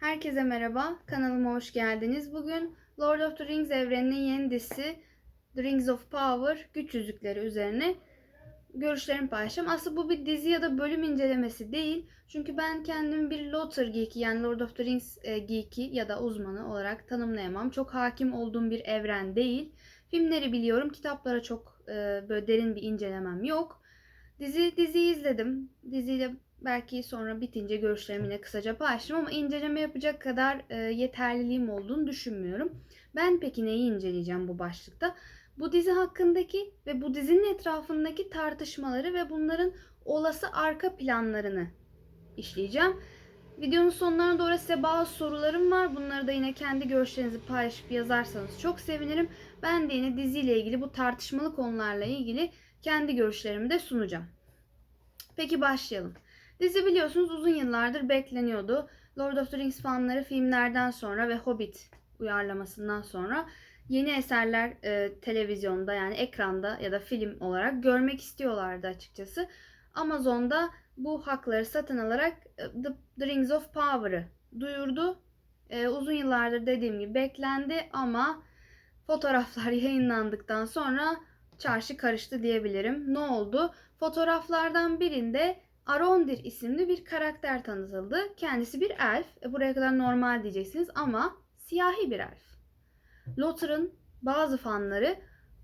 Herkese merhaba, kanalıma hoş geldiniz. Bugün Lord of the Rings evreninin yeni dizisi The Rings of Power Güç Yüzükleri üzerine görüşlerimi paylaşacağım. Aslında bu bir dizi ya da bölüm incelemesi değil. Çünkü ben kendimi bir Lothar geeki yani Lord of the Rings e, geeki ya da uzmanı olarak tanımlayamam. Çok hakim olduğum bir evren değil. Filmleri biliyorum, kitaplara çok e, böyle derin bir incelemem yok. Dizi diziyi izledim. Diziyle belki sonra bitince görüşlerimi yine kısaca paylaşırım ama inceleme yapacak kadar e, yeterliliğim olduğunu düşünmüyorum. Ben peki neyi inceleyeceğim bu başlıkta? Bu dizi hakkındaki ve bu dizinin etrafındaki tartışmaları ve bunların olası arka planlarını işleyeceğim. Videonun sonlarına doğru size bazı sorularım var. Bunları da yine kendi görüşlerinizi paylaşıp yazarsanız çok sevinirim. Ben de yine diziyle ilgili bu tartışmalı konularla ilgili kendi görüşlerimi de sunacağım. Peki başlayalım. Dizi biliyorsunuz uzun yıllardır bekleniyordu. Lord of the Rings fanları filmlerden sonra ve Hobbit uyarlamasından sonra yeni eserler e, televizyonda yani ekranda ya da film olarak görmek istiyorlardı açıkçası. Amazon'da bu hakları satın alarak e, The, The Rings of Power'ı duyurdu. E, uzun yıllardır dediğim gibi beklendi ama fotoğraflar yayınlandıktan sonra çarşı karıştı diyebilirim. Ne oldu? Fotoğraflardan birinde Arondir isimli bir karakter tanıtıldı. Kendisi bir elf. E, buraya kadar normal diyeceksiniz ama siyahi bir elf. Lothar'ın bazı fanları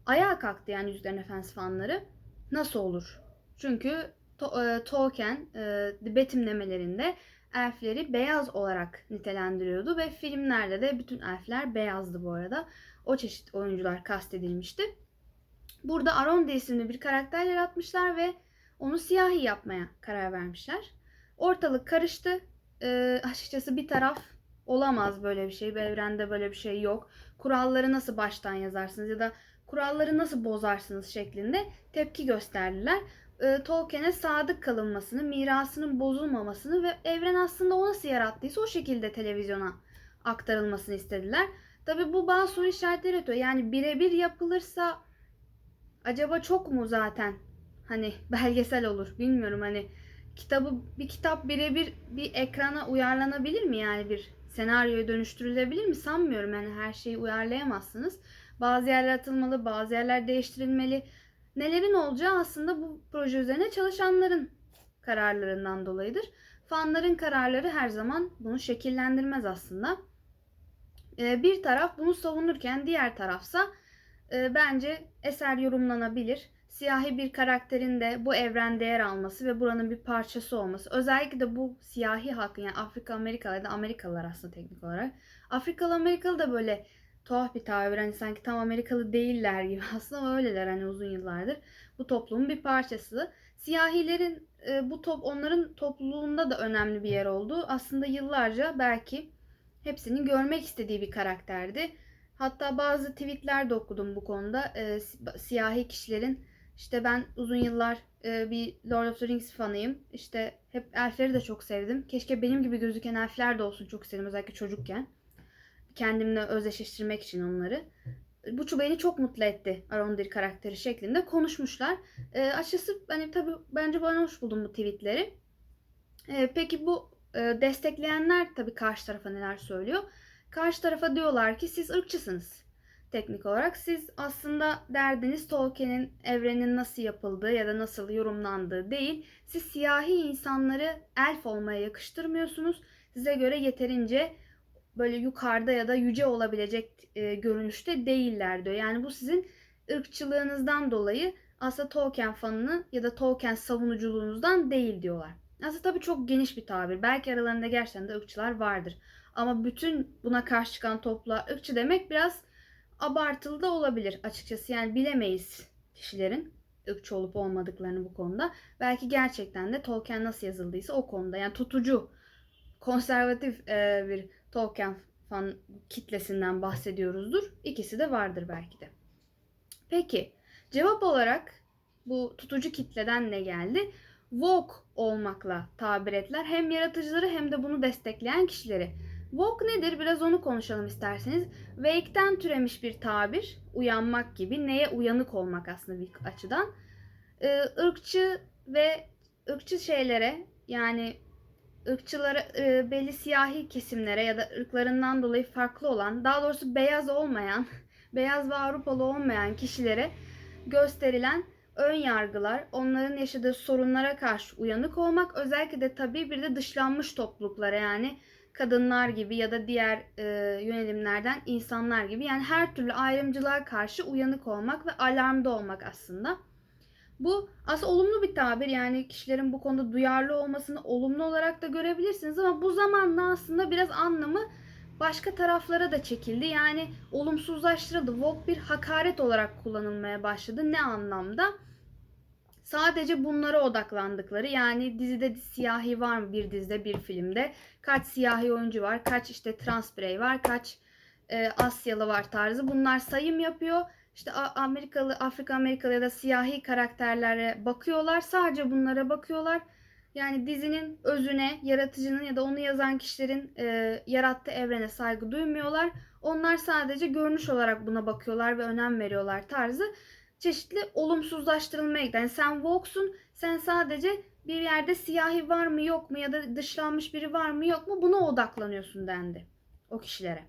ayağa kalktı yani Yüzüklerin Efendisi fanları. Nasıl olur? Çünkü to- e, Tolkien e, betimlemelerinde elfleri beyaz olarak nitelendiriyordu ve filmlerde de bütün elfler beyazdı bu arada. O çeşit oyuncular kastedilmişti. Burada Arondir isimli bir karakter yaratmışlar ve onu siyahi yapmaya karar vermişler. Ortalık karıştı. Ee, açıkçası bir taraf olamaz böyle bir şey. Bu evrende böyle bir şey yok. Kuralları nasıl baştan yazarsınız ya da kuralları nasıl bozarsınız şeklinde tepki gösterdiler. Ee, Tolkien'e sadık kalınmasını, mirasının bozulmamasını ve evren aslında o nasıl yarattıysa o şekilde televizyona aktarılmasını istediler. Tabi bu bazı soru işaretleri yaratıyor. Yani birebir yapılırsa acaba çok mu zaten hani belgesel olur bilmiyorum hani kitabı bir kitap birebir bir ekrana uyarlanabilir mi yani bir senaryoya dönüştürülebilir mi sanmıyorum yani her şeyi uyarlayamazsınız. Bazı yerler atılmalı, bazı yerler değiştirilmeli. Nelerin olacağı aslında bu proje üzerine çalışanların kararlarından dolayıdır. Fanların kararları her zaman bunu şekillendirmez aslında. Ee, bir taraf bunu savunurken diğer tarafsa e, bence eser yorumlanabilir siyahi bir karakterin de bu evrende yer alması ve buranın bir parçası olması. Özellikle de bu siyahi halkın yani Afrika Amerikalı ya da Amerikalılar aslında teknik olarak. Afrikalı Amerikalı da böyle tuhaf bir tabir hani sanki tam Amerikalı değiller gibi aslında öyleler hani uzun yıllardır. Bu toplumun bir parçası. Siyahilerin e, bu top onların topluluğunda da önemli bir yer oldu. Aslında yıllarca belki hepsinin görmek istediği bir karakterdi. Hatta bazı tweetler de okudum bu konuda. E, siyahi kişilerin işte ben uzun yıllar e, bir Lord of the Rings fanıyım. İşte hep elfleri de çok sevdim. Keşke benim gibi gözüken elfler de olsun çok istedim özellikle çocukken. Kendimle özdeşleştirmek için onları. Bu beni çok mutlu etti Arondir karakteri şeklinde konuşmuşlar. E, açıkçası hani tabii bence ben hoş buldum bu tweetleri. E, peki bu e, destekleyenler tabii karşı tarafa neler söylüyor? Karşı tarafa diyorlar ki siz ırkçısınız teknik olarak. Siz aslında derdiniz Tolkien'in evrenin nasıl yapıldığı ya da nasıl yorumlandığı değil. Siz siyahi insanları elf olmaya yakıştırmıyorsunuz. Size göre yeterince böyle yukarıda ya da yüce olabilecek e, görünüşte değiller diyor. Yani bu sizin ırkçılığınızdan dolayı aslında Tolkien fanını ya da Tolkien savunuculuğunuzdan değil diyorlar. Aslında tabii çok geniş bir tabir. Belki aralarında gerçekten de ırkçılar vardır. Ama bütün buna karşı çıkan topla ırkçı demek biraz abartılı da olabilir açıkçası. Yani bilemeyiz kişilerin ırkçı olup olmadıklarını bu konuda. Belki gerçekten de Tolkien nasıl yazıldıysa o konuda yani tutucu, konservatif e, bir Tolkien fan kitlesinden bahsediyoruzdur. İkisi de vardır belki de. Peki cevap olarak bu tutucu kitleden ne geldi? Woke olmakla tabir ettiler. Hem yaratıcıları hem de bunu destekleyen kişileri. Woke nedir? Biraz onu konuşalım isterseniz. Wake'ten türemiş bir tabir. Uyanmak gibi. Neye uyanık olmak aslında bir açıdan. Ee, ırkçı ve ırkçı şeylere yani ırkçılara, e, belli siyahi kesimlere ya da ırklarından dolayı farklı olan, daha doğrusu beyaz olmayan, beyaz ve Avrupalı olmayan kişilere gösterilen ön yargılar, onların yaşadığı sorunlara karşı uyanık olmak, özellikle de tabii bir de dışlanmış topluluklara yani kadınlar gibi ya da diğer e, yönelimlerden insanlar gibi yani her türlü ayrımcılığa karşı uyanık olmak ve alarmda olmak aslında. Bu aslında olumlu bir tabir yani kişilerin bu konuda duyarlı olmasını olumlu olarak da görebilirsiniz ama bu zamanla aslında biraz anlamı başka taraflara da çekildi. Yani olumsuzlaştırıldı. Woke bir hakaret olarak kullanılmaya başladı. Ne anlamda? Sadece bunlara odaklandıkları yani dizide siyahi var mı bir dizide bir filmde? Kaç siyahi oyuncu var kaç işte trans birey var kaç e, Asyalı var tarzı. Bunlar sayım yapıyor. İşte Amerikalı Afrika Amerikalı ya da siyahi karakterlere bakıyorlar. Sadece bunlara bakıyorlar. Yani dizinin özüne yaratıcının ya da onu yazan kişilerin e, yarattığı evrene saygı duymuyorlar. Onlar sadece görünüş olarak buna bakıyorlar ve önem veriyorlar tarzı çeşitli olumsuzlaştırılmaya giden. Yani sen Vox'un sen sadece bir yerde siyahi var mı yok mu ya da dışlanmış biri var mı yok mu buna odaklanıyorsun dendi o kişilere.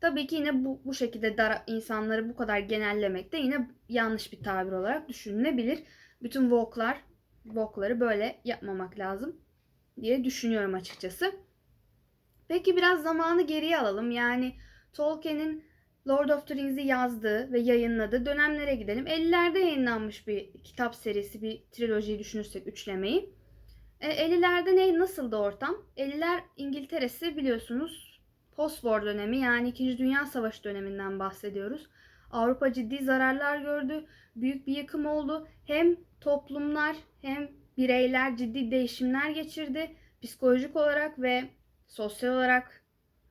Tabii ki yine bu, bu şekilde dar, insanları bu kadar genellemek de yine yanlış bir tabir olarak düşünülebilir. Bütün Vogue'lar, Vogue'ları böyle yapmamak lazım diye düşünüyorum açıkçası. Peki biraz zamanı geriye alalım. Yani Tolkien'in Lord of the Rings'i yazdığı ve yayınladığı dönemlere gidelim. 50'lerde yayınlanmış bir kitap serisi, bir trilojiyi düşünürsek üçlemeyi. E, 50'lerde ne, nasıldı ortam? 50'ler İngiltere'si biliyorsunuz post-war dönemi yani 2. Dünya Savaşı döneminden bahsediyoruz. Avrupa ciddi zararlar gördü. Büyük bir yıkım oldu. Hem toplumlar hem bireyler ciddi değişimler geçirdi. Psikolojik olarak ve sosyal olarak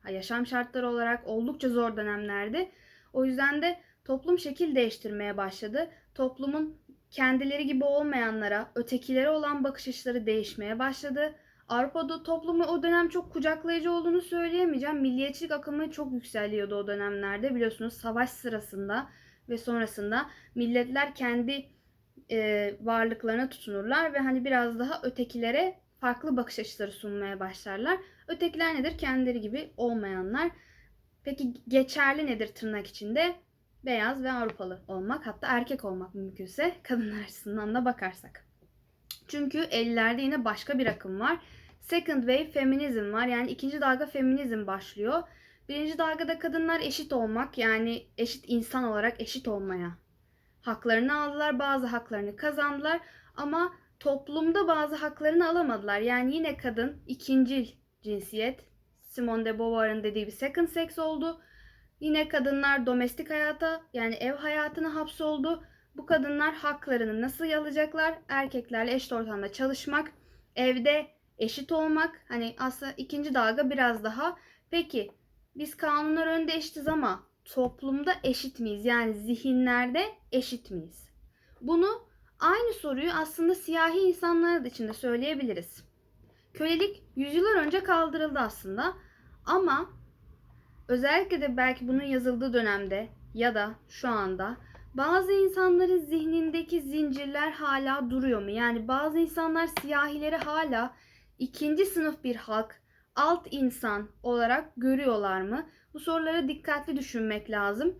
yaşam şartları olarak oldukça zor dönemlerdi. O yüzden de toplum şekil değiştirmeye başladı. Toplumun kendileri gibi olmayanlara, ötekilere olan bakış açıları değişmeye başladı. Avrupa'da toplumu o dönem çok kucaklayıcı olduğunu söyleyemeyeceğim. Milliyetçilik akımı çok yükseliyordu o dönemlerde. Biliyorsunuz savaş sırasında ve sonrasında milletler kendi e, varlıklarına tutunurlar ve hani biraz daha ötekilere farklı bakış açıları sunmaya başlarlar. Ötekiler nedir? Kendileri gibi olmayanlar. Peki geçerli nedir tırnak içinde? Beyaz ve Avrupalı olmak hatta erkek olmak mümkünse kadınlar açısından da bakarsak. Çünkü 50'lerde yine başka bir akım var. Second Wave Feminizm var. Yani ikinci dalga feminizm başlıyor. Birinci dalgada kadınlar eşit olmak yani eşit insan olarak eşit olmaya haklarını aldılar. Bazı haklarını kazandılar. Ama toplumda bazı haklarını alamadılar. Yani yine kadın ikincil cinsiyet. Simone de Beauvoir'ın dediği bir second sex oldu. Yine kadınlar domestik hayata yani ev hayatına hapsoldu. Bu kadınlar haklarını nasıl alacaklar? Erkeklerle eşit ortamda çalışmak, evde eşit olmak. Hani aslında ikinci dalga biraz daha. Peki biz kanunlar önünde eşitiz ama toplumda eşit miyiz? Yani zihinlerde eşit miyiz? Bunu aynı soruyu aslında siyahi insanlara da içinde söyleyebiliriz. Kölelik yüzyıllar önce kaldırıldı aslında ama özellikle de belki bunun yazıldığı dönemde ya da şu anda bazı insanların zihnindeki zincirler hala duruyor mu? Yani bazı insanlar siyahileri hala ikinci sınıf bir halk, alt insan olarak görüyorlar mı? Bu sorulara dikkatli düşünmek lazım.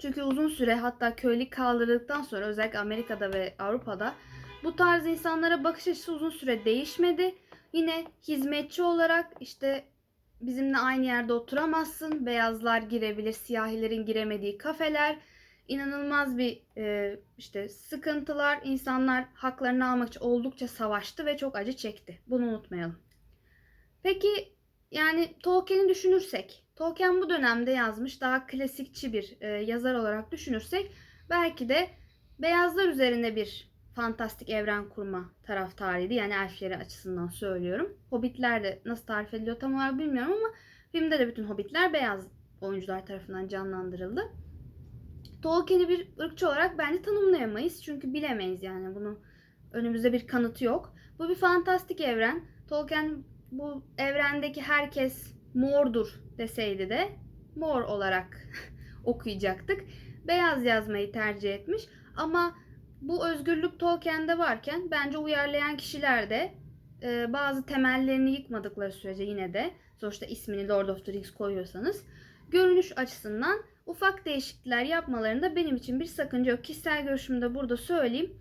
Çünkü uzun süre hatta köylük kaldırıldıktan sonra özellikle Amerika'da ve Avrupa'da bu tarz insanlara bakış açısı uzun süre değişmedi. Yine hizmetçi olarak işte bizimle aynı yerde oturamazsın. Beyazlar girebilir, siyahilerin giremediği kafeler. inanılmaz bir e, işte sıkıntılar. İnsanlar haklarını almak için oldukça savaştı ve çok acı çekti. Bunu unutmayalım. Peki yani Tolkien'i düşünürsek, Tolkien bu dönemde yazmış daha klasikçi bir e, yazar olarak düşünürsek belki de beyazlar üzerine bir fantastik evren kurma taraftarıydı. Yani elfleri açısından söylüyorum. Hobbitler de nasıl tarif ediliyor tam olarak bilmiyorum ama filmde de bütün hobbitler beyaz oyuncular tarafından canlandırıldı. Tolkien'i bir ırkçı olarak bence tanımlayamayız. Çünkü bilemeyiz yani bunu. Önümüzde bir kanıtı yok. Bu bir fantastik evren. Tolkien bu evrendeki herkes mordur deseydi de mor olarak okuyacaktık. Beyaz yazmayı tercih etmiş ama bu özgürlük Tolkien'de varken bence uyarlayan kişiler de e, bazı temellerini yıkmadıkları sürece yine de sonuçta ismini Lord of the Rings koyuyorsanız görünüş açısından ufak değişiklikler yapmalarında benim için bir sakınca yok. Kişisel görüşümü de burada söyleyeyim.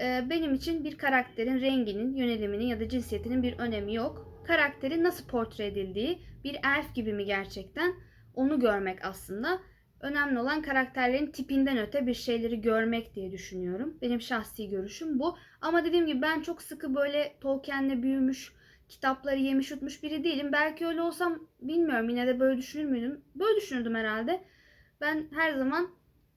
E, benim için bir karakterin renginin, yöneliminin ya da cinsiyetinin bir önemi yok. Karakteri nasıl portre edildiği, bir elf gibi mi gerçekten onu görmek aslında. Önemli olan karakterlerin tipinden öte bir şeyleri görmek diye düşünüyorum. Benim şahsi görüşüm bu. Ama dediğim gibi ben çok sıkı böyle Tolkien'le büyümüş, kitapları yemiş yutmuş biri değilim. Belki öyle olsam bilmiyorum yine de böyle düşünür müydüm? Böyle düşünürdüm herhalde. Ben her zaman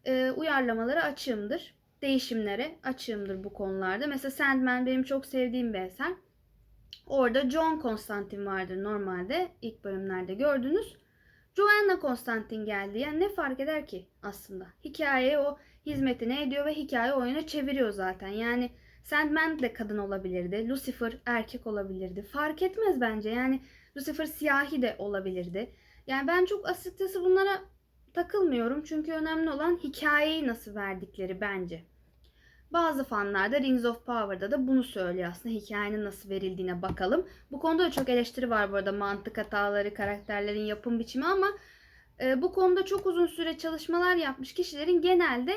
e, uyarlamalara açığımdır. Değişimlere açığımdır bu konularda. Mesela Sandman benim çok sevdiğim bir eser. Orada John Constantine vardır normalde. ilk bölümlerde gördünüz. Joanna Constantine geldi. Yani ne fark eder ki aslında? Hikayeye o hizmetine ediyor ve hikaye oyuna çeviriyor zaten. Yani Sandman de kadın olabilirdi. Lucifer erkek olabilirdi. Fark etmez bence. Yani Lucifer siyahi de olabilirdi. Yani ben çok açıkçası bunlara takılmıyorum. Çünkü önemli olan hikayeyi nasıl verdikleri bence. Bazı fanlar da Rings of Power'da da bunu söylüyor aslında hikayenin nasıl verildiğine bakalım. Bu konuda da çok eleştiri var bu arada mantık hataları, karakterlerin yapım biçimi ama e, bu konuda çok uzun süre çalışmalar yapmış kişilerin genelde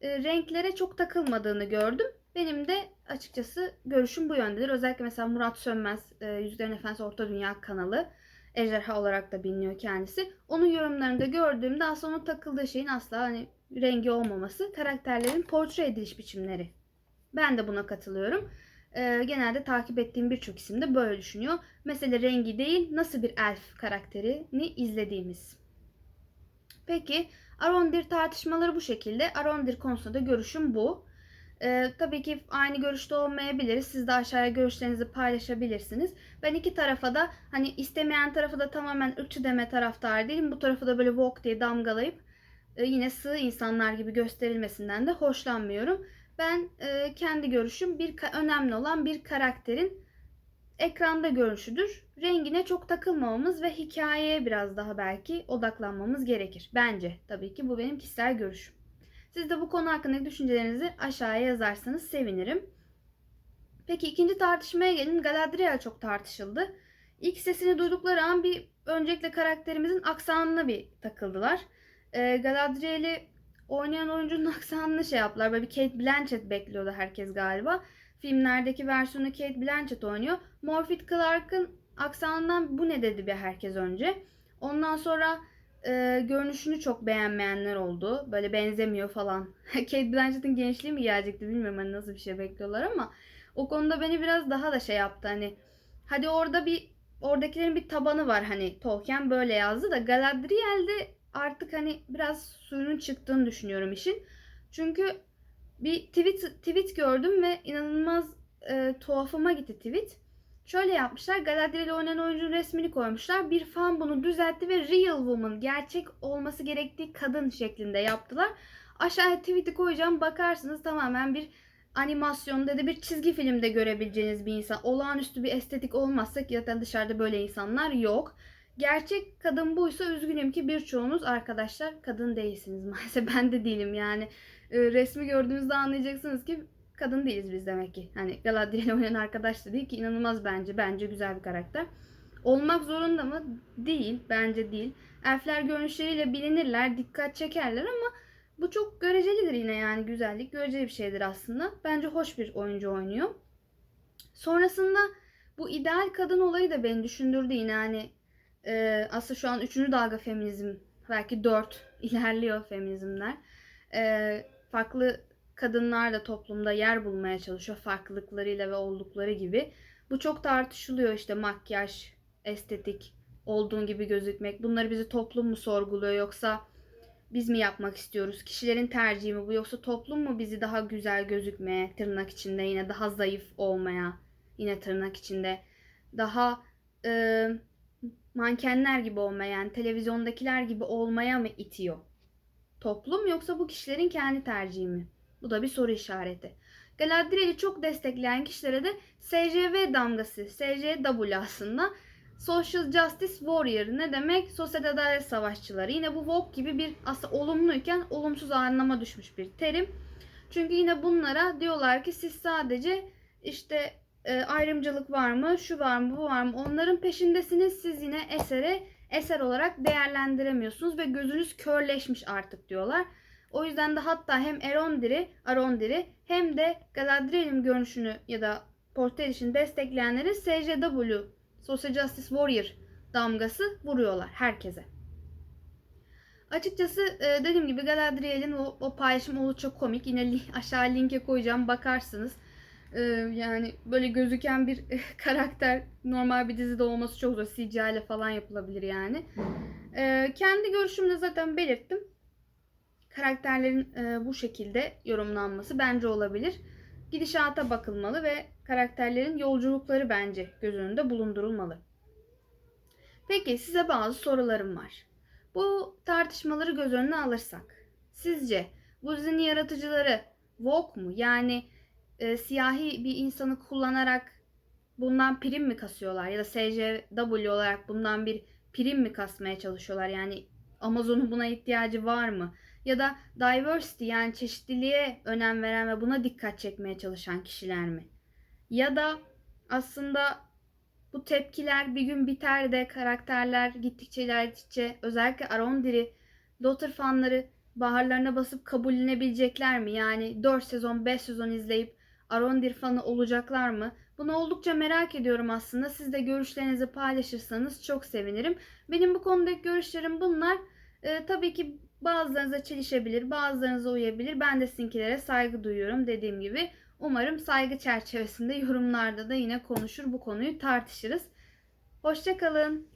e, renklere çok takılmadığını gördüm. Benim de açıkçası görüşüm bu yöndedir. Özellikle mesela Murat Sönmez, e, Yüzüklerin Efendisi Orta Dünya kanalı, Ejderha olarak da biliniyor kendisi. Onun yorumlarında gördüğümde aslında onun takıldığı şeyin asla hani rengi olmaması, karakterlerin portre ediliş biçimleri. Ben de buna katılıyorum. Ee, genelde takip ettiğim birçok isim de böyle düşünüyor. Mesele rengi değil, nasıl bir elf karakterini izlediğimiz. Peki, Arondir tartışmaları bu şekilde. Arondir konusunda da görüşüm bu. Ee, tabii ki aynı görüşte olmayabiliriz. Siz de aşağıya görüşlerinizi paylaşabilirsiniz. Ben iki tarafa da hani istemeyen tarafı da tamamen ırkçı deme taraftar değilim. Bu tarafı da böyle woke diye damgalayıp yine sığ insanlar gibi gösterilmesinden de hoşlanmıyorum. Ben e, kendi görüşüm bir önemli olan bir karakterin ekranda görünüşüdür. Rengine çok takılmamamız ve hikayeye biraz daha belki odaklanmamız gerekir. Bence tabii ki bu benim kişisel görüşüm. Siz de bu konu hakkındaki düşüncelerinizi aşağıya yazarsanız sevinirim. Peki ikinci tartışmaya gelin. Galadriel çok tartışıldı. İlk sesini duydukları an bir öncelikle karakterimizin aksanına bir takıldılar. E, Galadriel'i oynayan oyuncunun aksanını şey yaptılar. Böyle bir Kate Blanchett bekliyordu herkes galiba. Filmlerdeki versiyonu Kate Blanchett oynuyor. Morphy Clark'ın aksanından bu ne dedi bir herkes önce. Ondan sonra e, görünüşünü çok beğenmeyenler oldu. Böyle benzemiyor falan. Kate Blanchett'in gençliği mi gelecekti bilmiyorum hani nasıl bir şey bekliyorlar ama o konuda beni biraz daha da şey yaptı hani hadi orada bir oradakilerin bir tabanı var hani Tolkien böyle yazdı da Galadriel'de artık hani biraz suyunun çıktığını düşünüyorum işin. Çünkü bir tweet tweet gördüm ve inanılmaz e, tuhafıma gitti tweet. Şöyle yapmışlar. Galadriel'i oynayan oyuncunun resmini koymuşlar. Bir fan bunu düzeltti ve real woman, gerçek olması gerektiği kadın şeklinde yaptılar. Aşağıya tweet'i koyacağım. Bakarsınız tamamen bir animasyonda da bir çizgi filmde görebileceğiniz bir insan. Olağanüstü bir estetik olmazsa zaten dışarıda böyle insanlar yok. Gerçek kadın buysa üzgünüm ki birçoğunuz arkadaşlar kadın değilsiniz maalesef. Ben de değilim yani. E, resmi gördüğünüzde anlayacaksınız ki kadın değiliz biz demek ki. Hani Galadriel oynayan arkadaş da değil ki inanılmaz bence. Bence güzel bir karakter. Olmak zorunda mı? Değil. Bence değil. Elfler görünüşleriyle bilinirler, dikkat çekerler ama bu çok görecelidir yine yani güzellik. Göreceli bir şeydir aslında. Bence hoş bir oyuncu oynuyor. Sonrasında bu ideal kadın olayı da beni düşündürdü yine hani e, aslında şu an üçüncü dalga feminizm belki dört ilerliyor feminizmler. E, farklı kadınlar da toplumda yer bulmaya çalışıyor farklılıklarıyla ve oldukları gibi. Bu çok tartışılıyor işte makyaj, estetik, olduğun gibi gözükmek. Bunları bizi toplum mu sorguluyor yoksa biz mi yapmak istiyoruz? Kişilerin tercihi mi bu yoksa toplum mu bizi daha güzel gözükmeye, tırnak içinde yine daha zayıf olmaya, yine tırnak içinde daha e, mankenler gibi olmaya yani televizyondakiler gibi olmaya mı itiyor? Toplum yoksa bu kişilerin kendi tercihi mi? Bu da bir soru işareti. Galadriel'i çok destekleyen kişilere de SJV damgası, SJW aslında. Social Justice Warrior ne demek? Sosyal adalet savaşçıları. Yine bu woke gibi bir aslında olumluyken olumsuz anlama düşmüş bir terim. Çünkü yine bunlara diyorlar ki siz sadece işte e, ayrımcılık var mı, şu var mı, bu var mı onların peşindesiniz. Siz yine esere eser olarak değerlendiremiyorsunuz ve gözünüz körleşmiş artık diyorlar. O yüzden de hatta hem Erondir'i, Arondir'i hem de Galadriel'in görünüşünü ya da Portal için destekleyenleri SJW, Social Justice Warrior damgası vuruyorlar herkese. Açıkçası e, dediğim gibi Galadriel'in o, o paylaşım oldukça komik. Yine aşağı linke koyacağım bakarsınız. E, yani böyle gözüken bir karakter normal bir dizide olması çok zor. CGI ile falan yapılabilir yani. E, kendi görüşümü de zaten belirttim. Karakterlerin e, bu şekilde yorumlanması bence olabilir. Gidişata bakılmalı ve karakterlerin yolculukları bence göz önünde bulundurulmalı. Peki size bazı sorularım var. Bu tartışmaları göz önüne alırsak, sizce bu dizinin yaratıcıları woke mu? Yani e, siyahi bir insanı kullanarak bundan prim mi kasıyorlar? Ya da SJW olarak bundan bir prim mi kasmaya çalışıyorlar? Yani Amazon'un buna ihtiyacı var mı? Ya da diversity yani çeşitliliğe önem veren ve buna dikkat çekmeye çalışan kişiler mi? Ya da aslında bu tepkiler bir gün biter de karakterler gittikçe ilerledikçe özellikle Arondir'i Daughter fanları baharlarına basıp kabullenebilecekler mi? Yani 4 sezon 5 sezon izleyip Arondir fanı olacaklar mı? Bunu oldukça merak ediyorum aslında. Siz de görüşlerinizi paylaşırsanız çok sevinirim. Benim bu konudaki görüşlerim bunlar. Ee, tabii ki bazılarınıza çelişebilir, bazılarınıza uyabilir. Ben de sizinkilere saygı duyuyorum dediğim gibi. Umarım saygı çerçevesinde yorumlarda da yine konuşur bu konuyu tartışırız. Hoşçakalın.